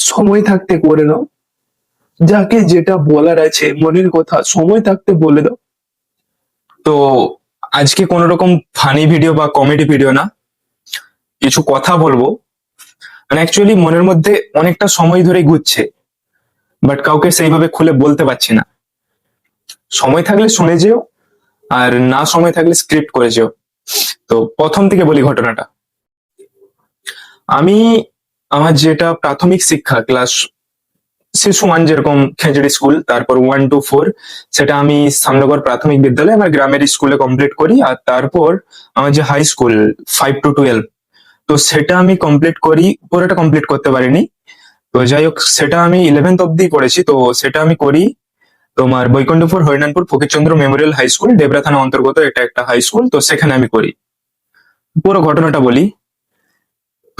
সময় থাকতে করে নাও। যাকে যেটা বলার আছে, মনের কথা, সময় থাকতে বলে দাও। তো আজকে কোন রকম ফানি ভিডিও বা কমেডি ভিডিও না। কিছু কথা বলব। মানে অ্যাকচুয়ালি মনের মধ্যে অনেকটা সময় ধরে ঘুরছে। বাট কাউকে সেইভাবে খুলে বলতে পারছি না। সময় থাকলে শুনে যেও, আর না সময় থাকলে স্ক্রিপ্ট করে যেও। তো প্রথম থেকে বলি ঘটনাটা। আমি আমার যেটা প্রাথমিক শিক্ষা ক্লাস শিশু ওয়ান যেরকম খেজড়ি স্কুল তারপর ওয়ান টু ফোর সেটা আমি সামনগর প্রাথমিক বিদ্যালয় আমার গ্রামের স্কুলে কমপ্লিট করি, আর তারপর আমার যে high school five two twelve তো সেটা আমি কমপ্লিট করি, পুরোটা কমপ্লিট করতে পারিনি। তো যাই হোক, সেটা আমি ইলেভেন্থ অব্দি করেছি, তো সেটা আমি করি তোমার Baikunthapur, Harinanpur, Fakirchandra memorial high school Debra থানা অন্তর্গত এটা একটা হাই স্কুল তো সেখানে আমি করি। পুরো ঘটনাটা বলি।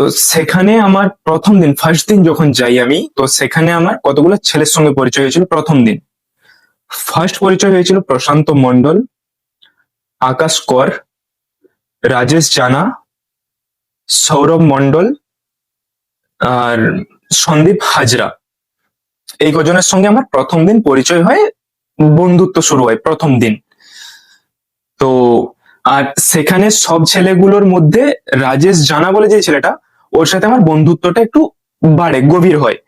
তো সেখানে আমার প্রথম দিন ফার্স্ট দিন যখন যাই আমি, তো সেখানে আমার কতগুলো ছেলের সঙ্গে পরিচয় হয়েছিল প্রথম দিন। ফার্স্ট পরিচয় হয়েছিল প্রশান্ত মন্ডল আকাশ কর, রাজেশ জানা, সৌরভ মন্ডল আর সন্দীপ হাজরা। এই কজনের সঙ্গে আমার প্রথম দিন পরিচয় হয়, বন্ধুত্ব শুরু হয় প্রথম দিন। তো আর সেখানে সব ছেলেগুলোর মধ্যে রাজেশ জানা বলে যে ছেলেটা ওর সাথে আমার বন্ধুত্বটা একটু বাড়ে, গভীর হয়।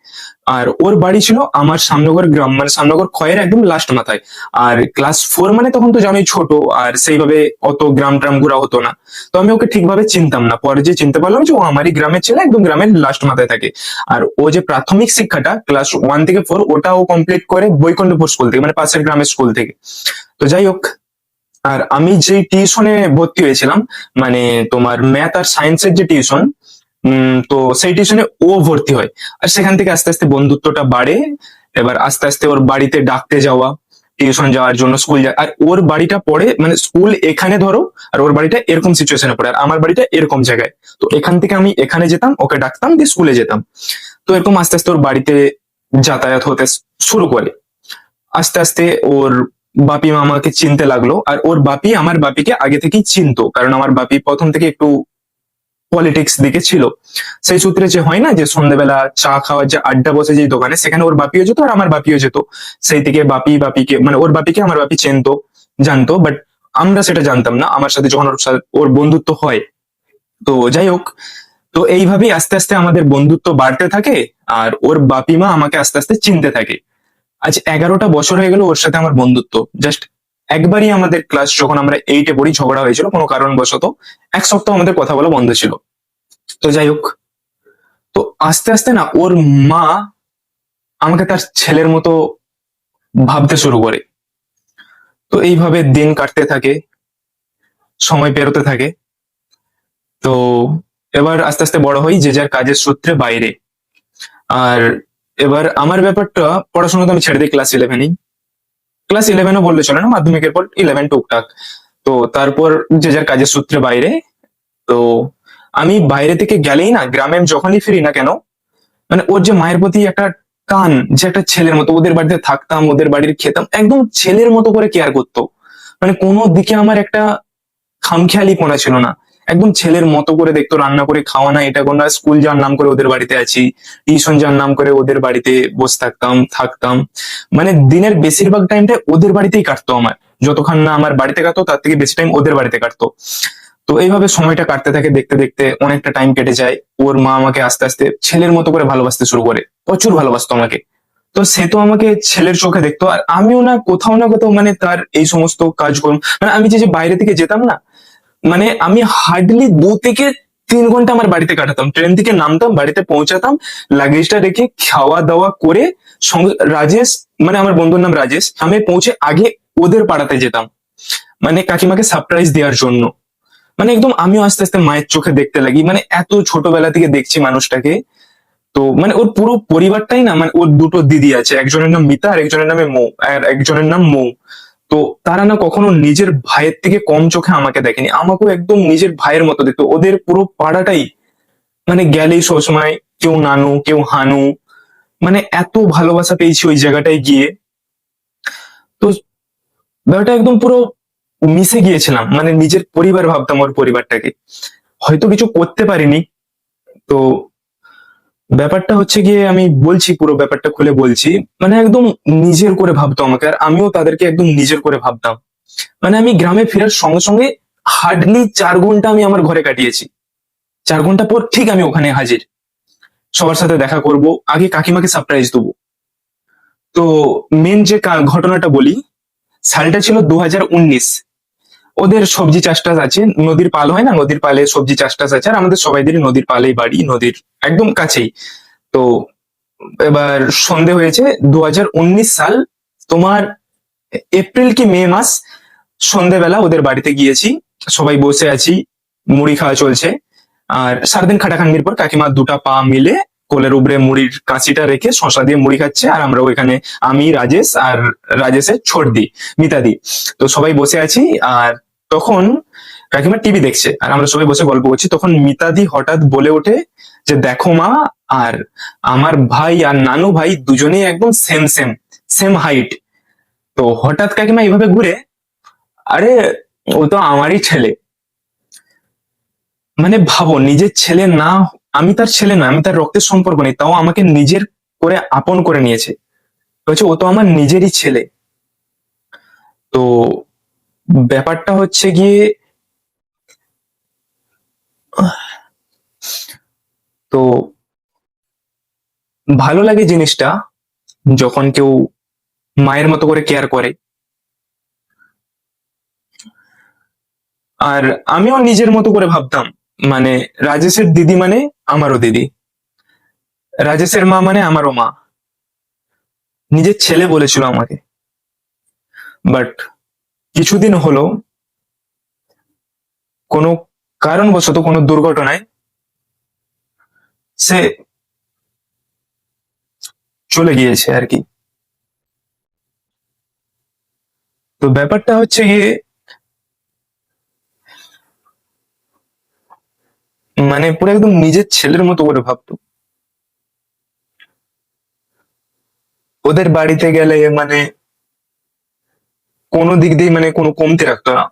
আর ওর বাড়ি ছিল আমার সামনগর গ্রাম মানে সামনগর ক্ষয়ের একদম লাস্ট মাথায়। আর ক্লাস ফোর মানে তখন তো জানোই ছোট, আর সেইভাবে অত গ্রাম ট্রাম ঘোরা হতো না। তো আমি ওকে ঠিকভাবে চিনতাম না। পরে যে চিনতে পারলাম যে ও আমারই গ্রামের ছেলে, একদম গ্রামের লাস্ট মাথায় থাকে। আর ও যে প্রাথমিক শিক্ষাটা ক্লাস ওয়ান থেকে ফোর ওটা ও কমপ্লিট করে বৈকুণ্ঠপুর স্কুল থেকে মানে পাশের গ্রামের স্কুল থেকে। তো যাই হোক, আর আমি যে টিউশনে ভর্তি হয়েছিলাম মানে তোমার ম্যাথ আর সায়েন্সের যে টিউশন তো সেই টিউশনে ও ভর্তি হয়। আর সেখান থেকে আস্তে আস্তে বন্ধুত্বটা বাড়ে। এবার আস্তে আস্তে ওর বাড়িতে ডাকতে যাওয়া টিউশন যাওয়ার জন্য স্কুল যায় আর ওর বাড়িটা পড়ে মানে স্কুল এখানে ধরো, আর ওর বাড়িটা এরকম সিচুয়েশনে পড়ে। আর আমার বাড়িটা এরকম জায়গায়। তো এখান থেকে আমি এখানে যেতাম, ওকে ডাকতাম, দিয়ে স্কুলে যেতাম। তো এরকম আস্তে আস্তে ওর বাড়িতে যাতায়াত হতে শুরু করে। আস্তে আস্তে ওর বাপি মামাকে চিনতে লাগল। আর ওর বাপি আমার বাপিকে আগে থেকেই চিনতো। কারণ আমার বাপি প্রথম থেকে একটু পলিটিক্স দিকে ছিল। সেই সূত্রে যে হয় না যে সন্ধ্যাবেলা চা খাওয়ার যে আড্ডা বসে যে দোকানে, সেখানে ওর বাপিও যেত আর আমার বাপিও যেত। সেই থেকে বাপি বাপিকে মানে ওর বাপিকে আমার বাপি চেনতো, জানতো বাট আমরা সেটা জানতাম না। আমার সাথে যখন ওর বন্ধুত্ব হয়, তো যাই হোক, তো এইভাবেই আস্তে আস্তে আমাদের বন্ধুত্ব বাড়তে থাকে আর ওর বাপি মা আমাকে আস্তে আস্তে চিনতে থাকে। আজ এগারোটা বছর হয়ে গেল ওর সাথে আমার বন্ধুত্ব। জাস্ট একবারই আমাদের ক্লাস যখন আমরা এইটে পড়ি, ঝগড়া হয়েছিল, কোনো কারণবশত এক সপ্তাহ আমাদের কথা বলা বন্ধ ছিল। তো যাই হোক, তো আস্তে আস্তে না ওর মা আমাকে তার ছেলের মতো ভাবতে শুরু করে। তো এইভাবে দিন কাটতে থাকে, সময় পেরোতে থাকে। তো এবার আস্তে আস্তে বড় হই যে যার কাজের সূত্রে বাইরে। আর এবার আমার ব্যাপারটা পড়াশোনা তো আমি ছেড়ে দিই ক্লাস ইলেভেনেই ক্লাস ইলেভেনও বললে চলে না, মাধ্যমিকের পর ইলেভেন টুকটাক। তো তারপর যে যার কাজের সূত্রে বাইরে, তো আমি বাইরে থেকে গেলেই না গ্রামে আমি যখনই ফিরি না কেন মানে ওর যে মায়ের প্রতি একটা টান, যে একটা ছেলের মতো, ওদের বাড়িতে থাকতাম, ওদের বাড়ির খেতাম, একদম ছেলের মতো করে কেয়ার করতো। মানে কোনো দিকে আমার একটা খামখেয়ালি পোনা ছিল না। একদম ছেলের মতো করে দেখতো, রান্না করে খাওয়া না, এটা কোনো স্কুল যাওয়ার নাম করে ওদের বাড়িতে আছি, টিউশন যাওয়ার নাম করে ওদের বাড়িতে বসে থাকতাম থাকতাম। মানে দিনের বেশিরভাগ টাইমটা ওদের বাড়িতেই কাটতো আমার। যতক্ষণ না আমার বাড়িতে কাটতো, তার থেকে বেশি টাইম ওদের বাড়িতে কাটতো। তো এইভাবে সময়টা কাটতে থাকে, দেখতে দেখতে অনেকটা টাইম কেটে যায়। ওর মা আমাকে আস্তে আস্তে ছেলের মতো করে ভালোবাসতে শুরু করে। প্রচুর ভালোবাসতো আমাকে। তো সে তো আমাকে ছেলের চোখে দেখতো। আর আমিও না কোথাও না কোথাও মানে তার এই সমস্ত কাজকর্ম মানে আমি যে যে বাইরে থেকে যেতাম না মানে আমি হার্ডলি দু থেকে তিন ঘণ্টা আমার বাড়িতে কাটাতাম। ট্রেন থেকে নামতাম, বাড়িতে পৌঁছাতাম লাগেজটা রেখে খাওয়া দাওয়া করে রাজেশ মানে আমার বন্ধুর নাম রাজেশ, আমি পৌঁছে আগে ওদের পাড়াতে যেতাম। মানে কাকিমাকে সারপ্রাইজ দেওয়ার জন্য। মানে একদম আমিও আস্তে আস্তে মায়ের চোখে দেখতে লাগি। মানে এত ছোটবেলা থেকে দেখছি মানুষটাকে। তো মানে ওর পুরো পরিবারটাই না মানে ওর দুটো দিদি আছে। একজনের নাম মিতা আর একজনের নামে মৌ, আর একজনের নাম মৌ। তো তারা না কখনো নিজের ভাইয়ের থেকে কম চোখে আমাকে দেখেনি। আমাকেও একদম নিজের ভাইয়ের মতো দেখতো। ওদের পুরো পাড়াটাই মানে গেলেই সবসময় কেউ নানু, কেউ হানু মানে এত ভালোবাসা পেয়েছি ওই জায়গাটায় গিয়ে। তো ব্যাপারটা একদম পুরো মিশে গিয়েছিলাম মানে নিজের পরিবার ভাবতাম ওর পরিবারটাকে। হয়তো কিছু করতে পারিনি, তো ব্যাপারটা হচ্ছে গিয়ে আমি বলছি, পুরো ব্যাপারটা খুলে বলছি। মানে একদম নিজের করে ভাবতো আমাকে, আর আমিও তাদেরকে একদম নিজের করে ভাবতাম। মানে আমি গ্রামে ফেরার সঙ্গে সঙ্গে হার্ডলি চার ঘণ্টা আমি আমার ঘরে কাটিয়েছি। চার ঘণ্টা পর ঠিক আমি ওখানে হাজির। সবার সাথে দেখা করব, আগে কাকিমাকে সারপ্রাইজ দেবো। তো মেন যে ঘটনাটা বলি, সালটা ছিল দু হাজার উনিশ। ওদের সবজি চাষ টাস আছে, নদীর পাল হয় না? নদীর পালে সবজি চাষ টাস আছে আর আমাদের সবাইদেরই নদীর পালেই বাড়ি, নদীর একদম কাছেই। তো এবার সন্ধে হয়েছে দু হাজার উনিশ সাল তোমার এপ্রিল কি মে মাস সন্ধেবেলা ওদের বাড়িতে গিয়েছি, সবাই বসে আছি, মুড়ি খাওয়া চলছে। আর সারাদিন খাটাখান্ডির পর কাকিমা দুটা পা মিলে কোলের উপরে মুড়ির কাঁচিটা রেখে শশা দিয়ে মুড়ি খাচ্ছে, আর আমরা ওইখানে আমি, রাজেশ আর রাজেশের ছোট দি মিতাদি। তো সবাই বসে আছি, আর তখন কাকিমা টিভি দেখছে, আর আমরা সবাই বসে গল্প করছি। তখন মিতাদি হঠাৎ বলে ওঠে যে, দেখো মা, আর আমার ভাই আর নানু ভাই দুজনেই একদম সেম সেম সেম হাইট তো হঠাৎ কাকিমা এইভাবে ঘুরে, আরে, ও তো আমারই ছেলে। মানে ভাবো, নিজের ছেলে না আমি তার ছেলে না আমি তার রক্তের সম্পর্ক নেই, তাও আমাকে নিজের করে আপন করে নিয়েছে। বলছে, ও তো আমার নিজেরই ছেলে। তো ব্যাপারটা হচ্ছে গিয়ে, তো ভালো লাগে জিনিসটা যখন কেউ মায়ের মতো করে কেয়ার করে। আর আমিও নিজের মতো করে ভাবতাম। মানে রাজেশের দিদি মানে আমারও দিদি। রাজেশের মা মানে আমারও মা। নিজের ছেলে বলেছিল আমাকে। বাট কিছুদিন হলো, কোনো কারণবশত কোনো দুর্ঘটনায় সে চলে গিয়েছে আর কি। তো ব্যাপারটা হচ্ছে গিয়ে মানে পুরো একদম নিজের ছেলের মতো করে ভাবতো। ওদের বাড়িতে গেলে মানে কোনো দিক দিয়ে মানে কোনো কমতি রাখতো না।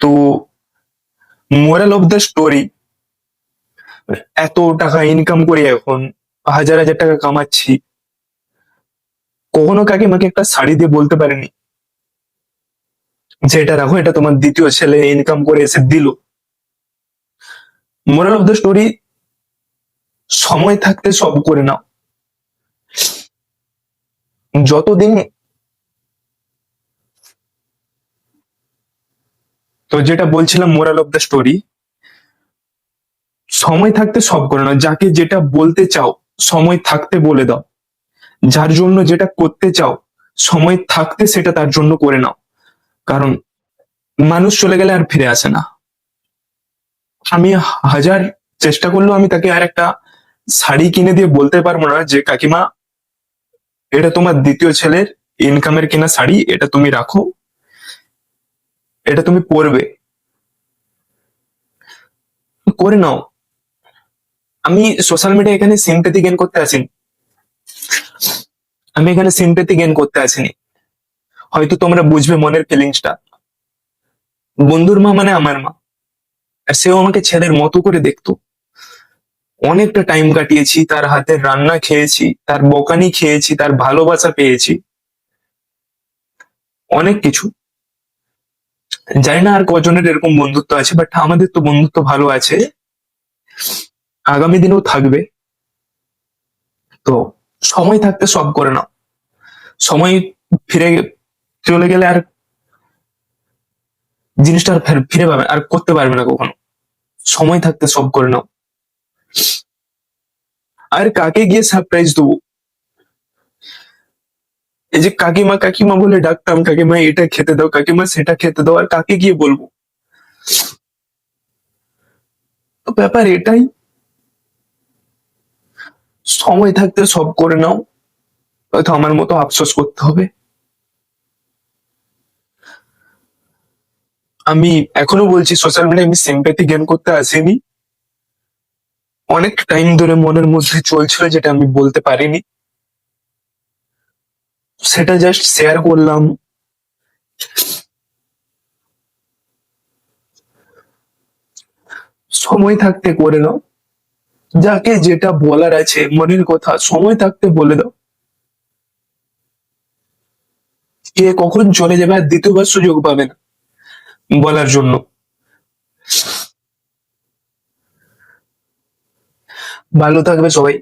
তো মোরাল অফ দ্য স্টোরি এত টাকা ইনকাম করি এখন, হাজার হাজার টাকা কামাচ্ছি। কখনো কাকিমাকে একটা শাড়ি দিয়ে বলতে পারেনি যে এটা রাখো, এটা তোমার দ্বিতীয় ছেলে ইনকাম করে এসে দিল। মোরাল অফ দ্য স্টোরি সময় থাকতে সব করে নাও। যতদিন তো যেটা বলছিলাম মোরাল অফ দ্য স্টোরি সময় থাকতে সব করে নাও। যাকে যেটা বলতে চাও, সময় থাকতে বলে দাও। যার জন্য যেটা করতে চাও, সময় থাকতে সেটা তার জন্য করে নাও। কারণ মানুষ চলে গেলে আর ফিরে আসে না। আমি হাজার চেষ্টা করলেও আমি তাকে আর একটা শাড়ি কিনে দিয়ে বলতে পারব না যে, কাকিমা, এটা তোমার দ্বিতীয় ছেলের ইনকামের কিনা শাড়ি, এটা তুমি রাখো, এটা তুমি পরবে। করে নাও। আমি সোশ্যাল মিডিয়া এখানে সিম্পেথি গেন করতে আসিনি। আমি এখানে সিম্পেথি গেন করতে আসিনি। হয়তো তোমরা বুঝবে মনের ফিলিংসটা বন্ধুর মা মানে আমার মা। আর সেও আমাকে ছেলের মতো করে দেখতো। অনেকটা টাইম কাটিয়েছি, তার হাতের রান্না খেয়েছি, তার বকানি খেয়েছি, তার ভালোবাসা পেয়েছি। অনেক কিছু। জানি না আর কজনের এরকম বন্ধুত্ব আছে বাট আমাদের তো বন্ধুত্ব ভালো আছে। আগামী দিনেও থাকবে। তো সময় থাকতে সব করে নাও। সময় ফিরে চলে গেলে আর জিনিসটা আর ফিরে পাবে আর করতে পারবে না কখনো। সময় থাকতে সব করে নাও। আর কাকে গিয়ে সারপ্রাইজ দেবো? এই যে কাকিমা কাকিমা বলে ডাকতাম, কাকিমা এটা খেতে দাও, কাকিমা সেটা খেতে দাও, আর কাকে গিয়ে বলব? ব্যাপার এটাই। সময় থাকতে সব করে নাও। হয়তো আমার মতো আফসোস করতে হবে। আমি এখনও বলছি সোশ্যাল মিডিয়ায় আমি সিম্প্যাথি গেন করতে আসিনি। অনেক টাইম ধরে মনের মধ্যে চলছিল যেটা আমি বলতে পারিনি। সেটা জাস্ট শেয়ার করলাম। সময় থাকতে করে নাও। যাকে যেটা বলার আছে, মনের কথা, সময় থাকতে বলে দাও। কে কখন চলে যাবে আর দ্বিতীয়বার সুযোগ পাবে না। বলার জন্য। ভালো থাকবে সবাই।